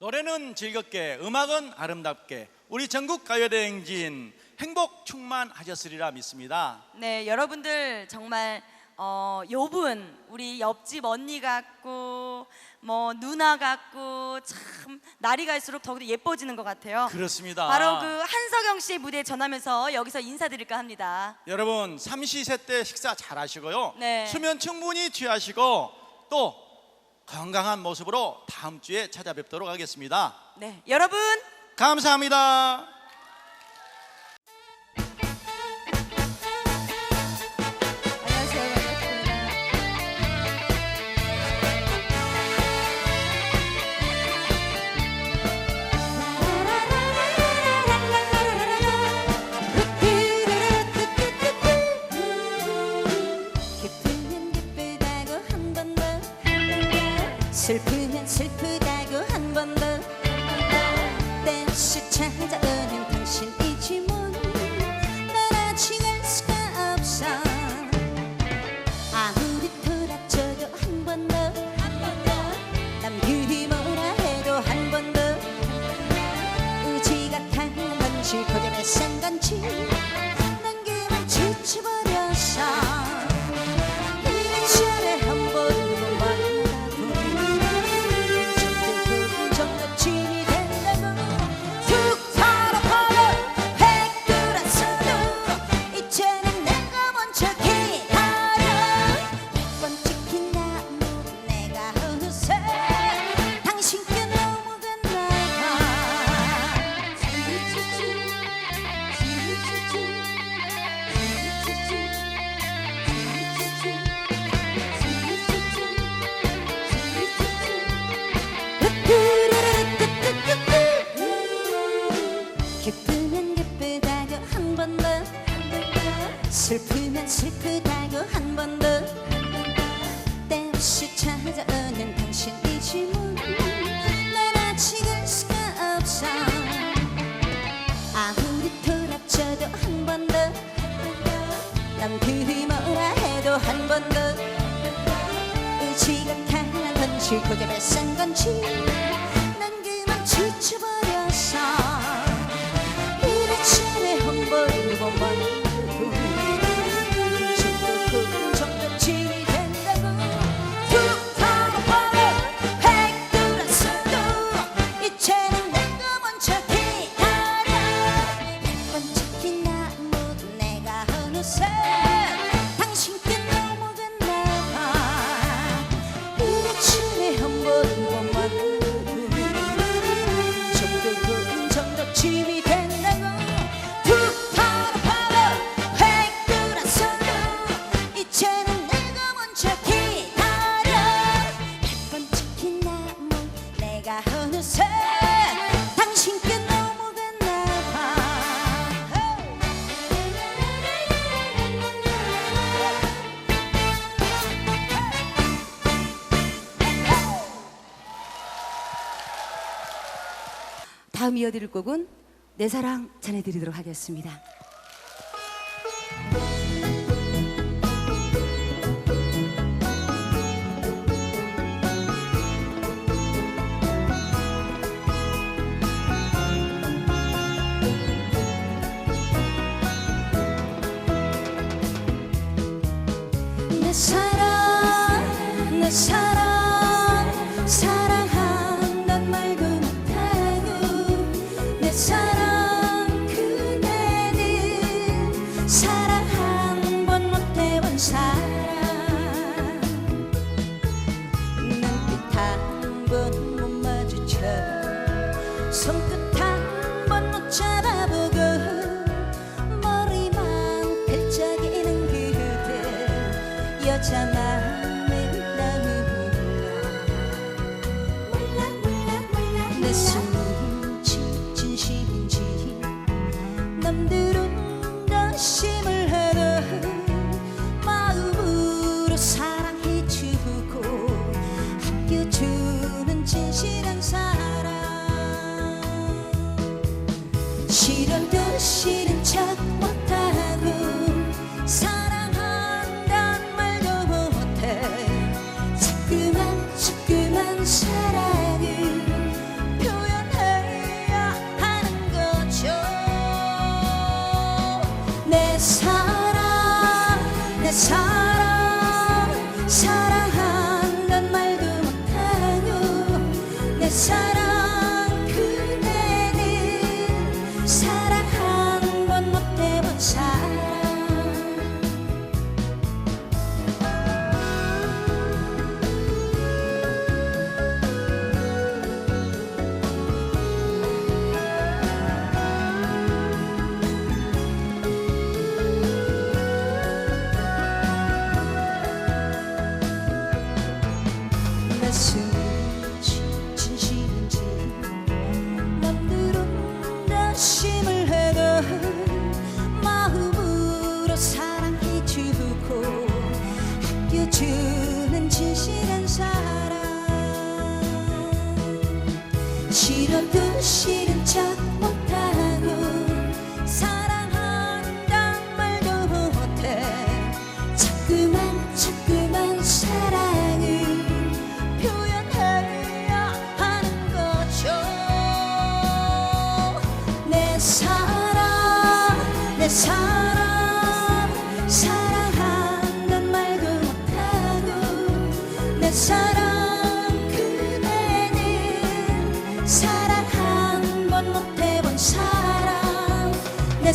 노래는 즐겁게 음악은 아름답게 우리 전국 가요대행진 행복 충만하셨으리라 믿습니다 네, 여러분들 정말 어, 요분 우리 옆집 언니 같고 뭐 누나 같고 참 날이 갈수록 더욱더 예뻐지는 것 같아요. 그렇습니다 바로 그 한석영 씨 무대 전하면서 여기서 인사드릴까 합니다. 여러분 삼시세 때 식사 잘 하시고요 네. 수면 충분히 취하시고 또 건강한 모습으로 다음 주에 찾아뵙도록 하겠습니다. 네, 여러분! 감사합니다 슬프면 슬프다고 한 번더 때없이 찾아오는 당신이지 뭐난 아직 알 수가 없어. 아무리 돌아쳐도 한 번 더 남들이 뭐라 해도 한 번 더 의지가 강한 건지 고집에 센 건지 당신이지 뭐난 아직 알 수가 없어. 아무리 돌아쳐도 한 번더 남들이 뭐라 해도 한 번 더 의지가 강한 건지 고집에 센 건지 난 그만 지쳐버렸어 다음 이어드릴 곡은 내 사랑 전해드리도록 하겠습니다. 내 사랑 사랑 내 사랑. 싫어도 싫은 척 못하고 사랑한단 말도 못해. 자꾸만 자꾸만 사랑을 표현해야 하는 거죠. 내 사랑 내 사랑.